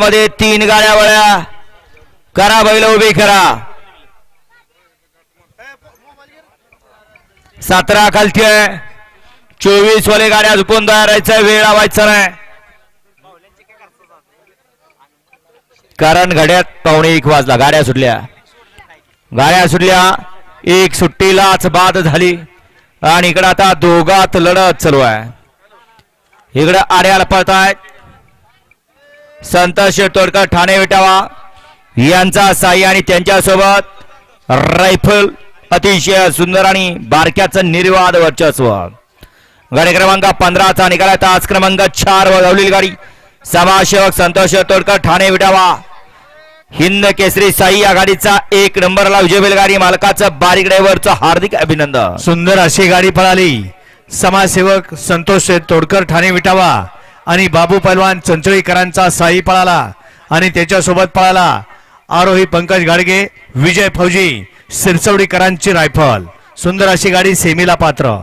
गटामध्ये तीन गाड्या वळ्या. करा बैल उभी करा. सतरा खालती आहे चोवीस वाले गाड्या झुकून तयार वेळ लावायचा नाही. कारण घड्यात पावणे एक वाजला गाड्या सुटल्या. गाड्या सुटल्या एक सुट्टीलाच बाद झाली. आणि इकडं आता दोघात लढत चालू आहे. इकडं आड्याला पळतायत. संतोष तोडकर ठाणे विटावा यांचा साई आणि त्यांच्यासोबत रायफल अतिशय सुंदर आणि बारक्याचं निर्वाद वर्चस्व. गाडी क्रमांक पंधराचा निकाला तास क्रमांक चार वगवलेली गाडी. समाजसेवक संतोष तोडकर ठाणे विटावा. हिंद केसरी साई या गाडीचा एक नंबरला विजय बैलगाडी मालकाचं बारीक ड्रायव्हरचं हार्दिक अभिनंदन. सुंदर अशी गाडी पळाली. समाजसेवक संतोष तोडकर ठाणे विटावा. आणि बाबू पैलवान चंचळीकरांचा साई पळाला आणि त्याच्यासोबत पळाला आरोही पंकज गाडगे विजय फौजी सिरसवडीकरांची रायफल. सुंदर अशी गाडी सेमीला पात्र.